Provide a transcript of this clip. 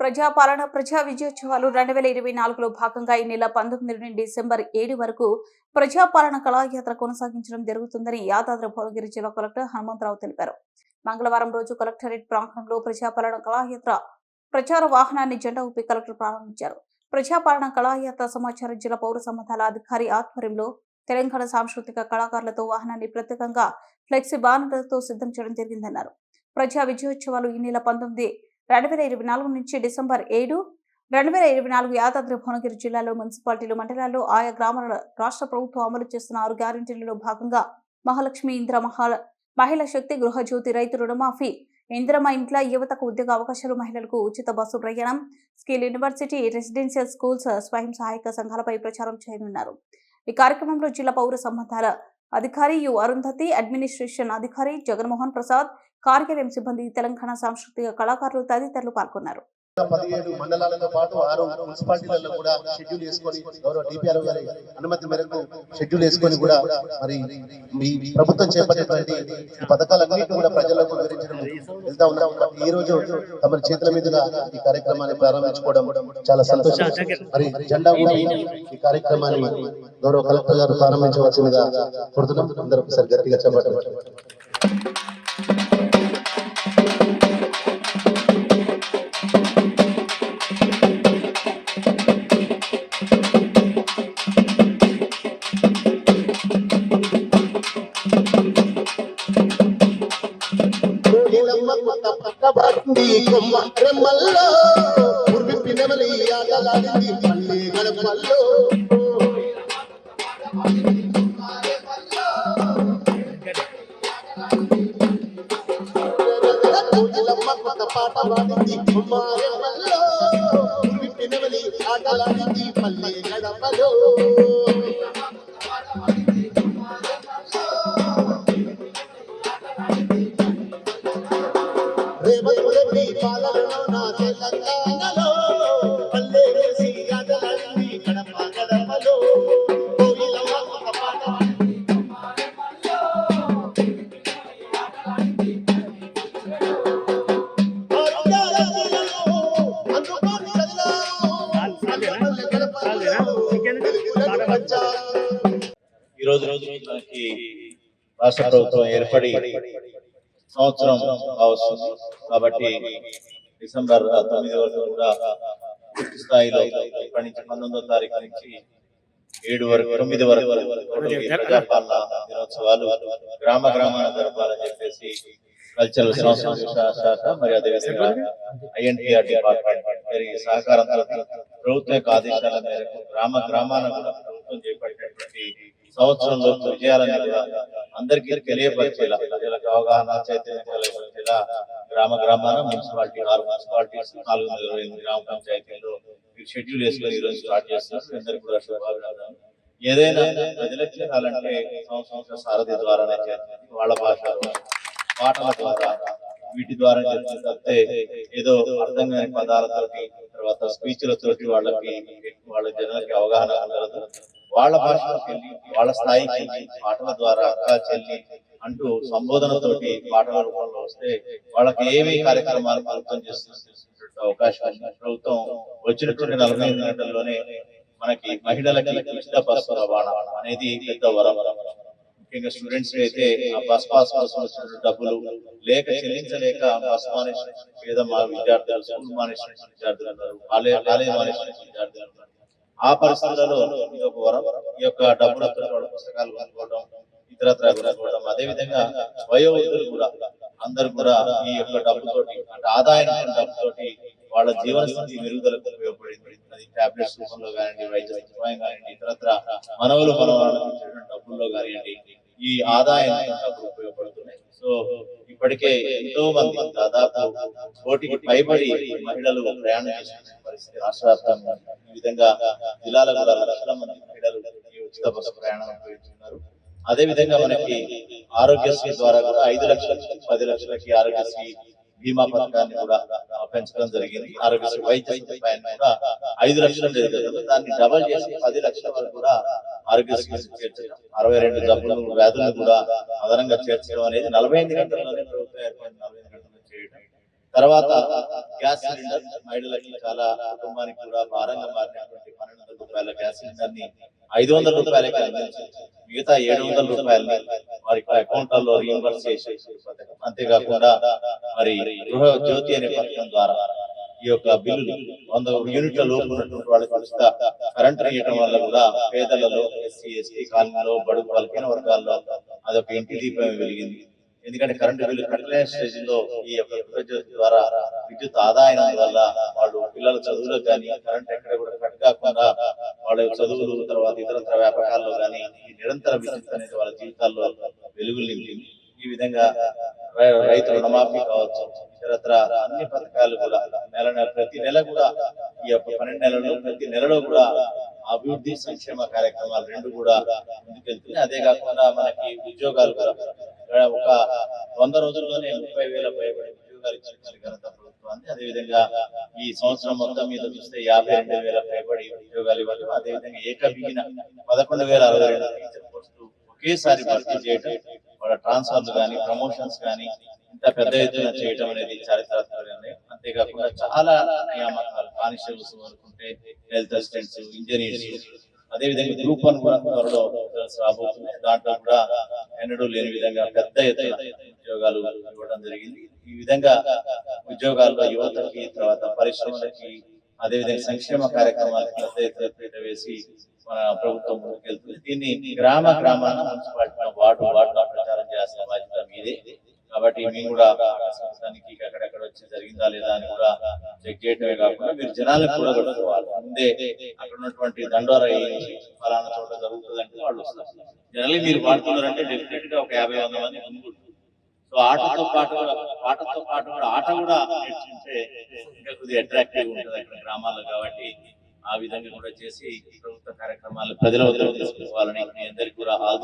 ప్రజాపాలన ప్రజా విజయోత్సవాలు రెండు వేల ఇరవై నాలుగులో భాగంగా ఈ నెల పంతొమ్మిది నుండి డిసెంబర్ ఏడు వరకు ప్రజాపాలన కళాయాత్ర కొనసాగించడం జరుగుతుందని యాదాద్రి భువనగిరి జిల్లా కలెక్టర్ హనుమంతరావు తెలిపారు. మంగళవారం రోజు కలెక్టరేట్ ప్రాంగణంలో ప్రజాపాలన కళాయాత్ర ప్రచార వాహనాన్ని జెండా ఊపి కలెక్టర్ ప్రారంభించారు. ప్రజాపాలన కళాయాత్ర సమాచారం జిల్లా పౌర సంబంధాల అధికారి ఆధ్వర్యంలో తెలంగాణ సాంస్కృతిక కళాకారులతో వాహనాన్ని ప్రత్యేకంగా ఫ్లెక్సీ బ్యానర్లతో సిద్ధం చేయడం జరిగిందన్నారు. ప్రజా విజయోత్సవాలు ఈ నెల పంతొమ్మిది రెండు వేల ఇరవై నాలుగు నుంచి డిసెంబర్ ఏడు రెండు వేల ఇరవై నాలుగు యాదాద్రి భువనగిరి జిల్లాలో మున్సిపాలిటీలు మండలాల్లో ఆయా గ్రామాల రాష్ట్ర ప్రభుత్వం అమలు చేస్తున్న ఆరు గ్యారంటీలలో భాగంగా మహాలక్ష్మి ఇంద్ర మహా మహిళా శక్తి గృహజ్యోతి రైతు రుణమాఫీ ఇందిరమ్మ ఇంట్లో యువతకు ఉద్యోగ అవకాశాలు మహిళలకు ఉచిత బస్సు ప్రయాణం స్కిల్ యూనివర్సిటీ రెసిడెన్షియల్ స్కూల్స్ స్వయం సహాయక సంఘాలపై ప్రచారం చేయనున్నారు. ఈ కార్యక్రమంలో జిల్లా పౌర సంబంధాల అధికారి యు. అరుంధతి అడ్మినిస్ట్రేషన్ అధికారి జగన్మోహన్ ప్రసాద్ కార్యాలయం సిబ్బంది తెలంగాణ సాంస్కృతిక కళాకారులు తదితరులు పాల్గొన్నారు. పదిహేడు మండలాలతో పాటు ఆరు మున్సిపాలిటీలలో కూడా షెడ్యూల్ వేసుకొని గౌరవ డిపిఆర్ గారి అనుమతి మేరకు షెడ్యూల్ వేసుకొని కూడా మరి మీ ప్రభుత్వం చేపట్టేటువంటి పథకాలన్నింటినీ కూడా ప్రజలకు వివరించడం వెళ్తా ఉన్నాం. ఈ రోజు తమ చేతుల మీదుగా ఈ కార్యక్రమాన్ని ప్రారంభించుకోవడం చాలా సంతోషం. మరి జెండా కూడా ఈ కార్యక్రమాన్ని గౌరవ కలెక్టర్ గారు ప్రారంభించవలసిందిగా కోరుతున్నాం. అందరూ ఒకసారి గట్టిగా చెప్పండి కొమ్మ రెమ్మల్లో ఉర్వి పినమలి ఆటలాడింది పల్లె గడపల్లో. పాట పాడింది కొమ్మ పల్లె గడపలలో వెలుగులను పంచాము. ఈ రోజు మనకి రాష్ట్ర ప్రభుత్వం ఏర్పడి సంవత్సరం వస్తుంది కాబట్టి డిసెంబర్ తొమ్మిది వరకు కూడా స్థాయిలో ఇప్పటి నుంచి పంతొమ్మిదో తారీఖు నుంచి ఏడు వరకు తొమ్మిది వరకు ప్రజాపాలన దినోత్సవాలు గ్రామ గ్రామాన జరపాలని చెప్పేసి కల్చరల్ సంస్కృతి శాఖ మరి అదేవిధంగా ఐఎన్టీఆర్ డిపార్ట్మెంట్ మరి సహకారంతో ప్రభుత్వ యొక్క ఆదేశాల మేరకు గ్రామ గ్రామాన కూడా ప్రభుత్వం చేపట్టినటువంటి సంవత్సరంలో విజయాలను కూడా అందరికీ తెలియపరిచేలా ప్రజలకు అవగాహన చైతన్యం తెలియపరిచేలా గ్రామ గ్రామాన మున్సిపాలిటీ ఆరు మున్సిపాలిటీస్ నాలుగు వందల ఇరవై ఎనిమిది గ్రామ పంచాయతీల్లో ఈ షెడ్యూల్ వేసుకొని ఈ రోజు స్టార్ట్ చేస్తున్నారు. అందరికీ కూడా శుభాభినందనలు. ఏదైనా ప్రజలకు చేరాలంటే సంవత్సరం సారథి ద్వారానే చేస్తుంది వాళ్ళ భాష పాటల ద్వారా వీటి ద్వారా చేస్తుంది తప్పితే ఏదో అర్థం కాని పదాలతోటి తర్వాత స్పీచ్లతోటి వాళ్ళకి వాళ్ళ జనాలకి అవగాహన కలదు వాళ్ళ భాషలోకి వెళ్ళి వాళ్ళ స్థాయికి పాటల ద్వారా అక్క చెల్లి అంటూ సంబోధనతోటి పాటల రూపంలో వస్తే వాళ్ళకి ఏమి కార్యక్రమాలు ప్రభుత్వం చేస్తున్న అవకాశం ప్రభుత్వం వచ్చినటువంటి నలభై ఐదు గంటల్లోనే మనకి మహిళలకి ఉచిత బస్సు రవాణా అనేది పెద్ద వరం. ముఖ్యంగా స్టూడెంట్స్ అయితే ఆ బస్ పాస్ కోసం వచ్చిన డబ్బులు లేక చెల్లించలేక బస్ మానేసిన పేద మా విద్యార్థులు స్కూల్ మానేసిన విద్యార్థులు ఉన్నారు. కాలేజ్ కాలేజ్ మానేసిన విద్యార్థులు ఉన్నారు. ఆ పరిస్థితులలో ఇది ఒక వరం. ఈ యొక్క డబ్బులతో పుస్తకాలు కొనుక్కోవడం ఇతరత్ర కొనుక్కోవడం అదేవిధంగా వయోవృద్ధులు కూడా అందరు కూడా ఈ యొక్క డబ్బుతోటి అంటే ఆదాయం డబ్బుతోటి వాళ్ళ జీవన స్థితి మెరుగుదలకు ఉపయోగపడింది. అది టాబ్లెట్స్ రూపంలో కానివ్వండి వైద్య సదుపాయం కానివ్వండి ఇతరత్ర మనవులు మనవాళ్ళకి డబ్బుల్లో కానివ్వండి ఈ ఆదాయం డబ్బులు ఉపయోగపడుతున్నాయి. సో ఇప్పటికే ఎంతో మంది దాదాపు కోటికి పైబడి మహిళలు ప్రయాణం చేసిన పరిస్థితి రాష్ట్ర వ్యాప్తంగా ఈ విధంగా జిల్లాల కూడా లక్షల మంది మహిళలు ఈ ఉచిత బస్సు ప్రయాణం ఉపయోగిస్తున్నారు. అదే విధంగా మనకి ఆరోగ్యశ్రీ ద్వారా కూడా ఐదు లక్షల పది లక్షలకి ఆరోగ్యశ్రీ బీమా పథకాన్ని కూడా పెంచడం జరిగింది. ఆరోగ్యశ్రీ వైద్య సదుపాయాన్ని కూడా ఐదు లక్షలు ఉండేది దాన్ని డబల్ చేసి పది లక్షల వరకు కూడా ఆరోగ్యశ్రీ చేర్చడం అరవై రెండు జబ్బులు వ్యాధులను కూడా అదనంగా చేర్చడం అనేది నలభై ఎనిమిది గంటల్లోనే ప్రభుత్వం ఏర్పడింది నలభై ఎనిమిది గంటల్లో చేయడం. తర్వాత గ్యాస్ సిలిండర్ మహిళలకి చాలా కుటుంబానికి కూడా భారంగా మారినటువంటి పన్నెండు వందల రూపాయల గ్యాస్ సిలిండర్ని ఐదు వందల రూపాయలకి అందించారు. మిగతా ఏడు వందల రూపాయలని వారి అకౌంట్లలో రీఎంబర్స్ చేసే పథకం అంతేకాకుండా మరి గృహ జ్యోతి అనే పథకం ద్వారా ఈ యొక్క బిల్లులు వంద యూనిట్ల లోపు ఉన్నటువంటి వాళ్ళకి ఉచిత కరెంట్ ఇవ్వడం వల్ల కూడా పేదలలో ఎస్సీ ఎస్టీ కాలనీలో బడుగు బలహీన వర్గాల్లో అదొక ఇంటి దీపం వెలిగింది. ఎందుకంటే కరెంటు బిల్లు కట్టలేని స్టేజ్లో ఈ యొక్క గృహజ్యోతి ద్వారా విద్యుత్ ఆదాయం వల్ల వాళ్ళు పిల్లల చదువులకు కానీ కరెంట్ ఎక్కడ కూడా కట్ కాకుండా వాళ్ళ చదువులు తర్వాత ఇతరత్ర వ్యాపకాల్లో కానీ నిరంతర విద్యుత్ అనేది వాళ్ళ జీవితాల్లో వెలుగులు నింపింది. ఈ విధంగా రై- రైతు రుణమాఫీ కావచ్చు ఇతరత్ర అన్ని పథకాలు కూడా నెల నెల ప్రతి నెల కూడా ఈ యొక్క పన్నెండు నెలల్లో ప్రతి నెలలో కూడా అభివృద్ధి సంక్షేమ కార్యక్రమాలు రెండు కూడా ముందుకెళ్తున్నాయి. అదే కాకుండా మనకి ఉద్యోగాలు కూడా ఒక వంద రోజుల్లోనే ముప్పై వేల పైబడి ఉద్యోగాలు ఇచ్చిన ఘనత ప్రభుత్వాన్ని. అదే విధంగా ఈ సంవత్సరం మొత్తం మీద చూస్తే యాభై రెండు వేల పైబడి ఉద్యోగాలు ఇవ్వడం అదే విధంగా ఏకబిగిన పదకొండు వేల అరవై రెండు టీచర్ పోస్టులు ఒకేసారి భర్తీ చేయడం వాళ్ళ ట్రాన్స్ఫర్లు కానీ ప్రమోషన్స్ కానీ ఇంత పెద్ద ఎత్తున చేయడం అనేది చారిత్రాత్మక నిర్ణయం అంతేకాకుండా చాలా నియామకాలు కానిస్టేబుల్స్ అనుకుంటే హెల్త్ అసిస్టెంట్స్ ఇంజనీర్స్ అదే విధంగా గ్రూప్ వన్ కూడా త్వరలో రాబోతున్నాయి దాంట్లో కూడా ఎన్నడూ లేని విధంగా పెద్ద ఎత్తున ఉద్యోగాలు ఇవ్వడం జరిగింది. ఈ విధంగా ఉద్యోగాల్లో యువతకి తర్వాత పరిశ్రమలకి అదేవిధంగా సంక్షేమ కార్యక్రమాలకు పెద్ద ఎత్తున పీట వేసి మన ప్రభుత్వం ముందుకెళ్తుంది. దీన్ని గ్రామ గ్రామాన మున్సిపాలిటీ వార్డు వార్డులో ప్రచారం చేయాల్సిన బాధ్యత మీదే. కాబట్టి మేము కూడా సంవత్సరానికి అక్కడెక్కడ వచ్చి జరిగిందా లేదా అని కూడా చెక్ చేయటమే కాకుండా మీరు జనాలకు కూడా కట్టుకోవాలి ముందే అక్కడ ఉన్నటువంటి దండోర ఫలానా చోట జరుగుతుంది అంటే వాళ్ళు వస్తారు. జనరల్లీ మీరు పాడుతున్నారంటే డెఫినెట్గా ఒక యాభై వంద మంది ముందు. సో ఆటతో పాటు కూడా పాటతో పాటు కూడా ఆట కూడా నేర్చుకుంటే ఇంకా కొద్దిగా అట్రాక్టివ్ ఉంటుంది అక్కడ గ్రామాల్లో కాబట్టి ఆ విధంగా కూడా చేసి ప్రభుత్వ కార్యక్రమాలు ప్రజల వద్దకు తీసుకుపోవాలని మీ అందరికీ కూడా ఆల్